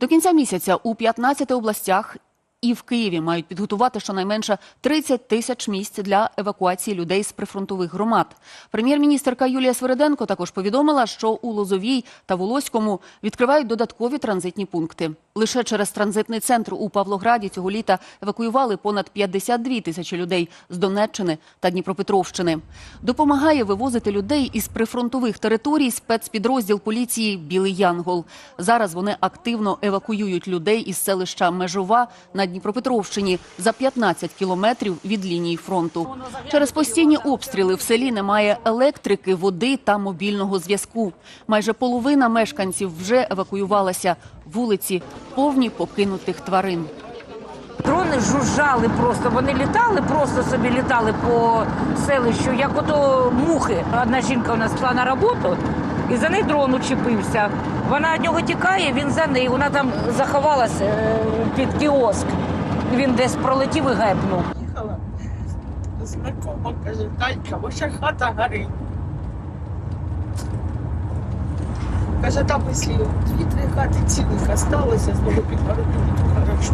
До кінця місяця у 15 областях і в Києві мають підготувати щонайменше 30 тисяч місць для евакуації людей з прифронтових громад. Прем'єр-міністерка Юлія Свереденко також повідомила, що у Лозовій та Волоському відкривають додаткові транзитні пункти. Лише через транзитний центр у Павлограді цього літа евакуювали понад 52 тисячі людей з Донеччини та Дніпропетровщини. Допомагає вивозити людей із прифронтових територій спецпідрозділ поліції Білий Янгол. Зараз вони активно евакуюють людей із селища Межова на Дніпропетровщині за 15 кілометрів від лінії фронту. Через постійні обстріли в селі немає електрики, води та мобільного зв'язку. Майже половина мешканців вже евакуювалася. Вулиці повні покинутих тварин. Дрони жужжали просто. Вони літали, просто собі літали по селищу, як ото мухи. Одна жінка у нас пішла на роботу, і за нею дрон учепився. Вона від нього тікає, він за нею. Вона там заховалася е, під кіоск. Він десь пролетів і гепнув. Їхала знакома, каже, Танька, ваша хата горить. Каже, там якщо дві-три хати цілих осталося, знову підгородили, то хорошо.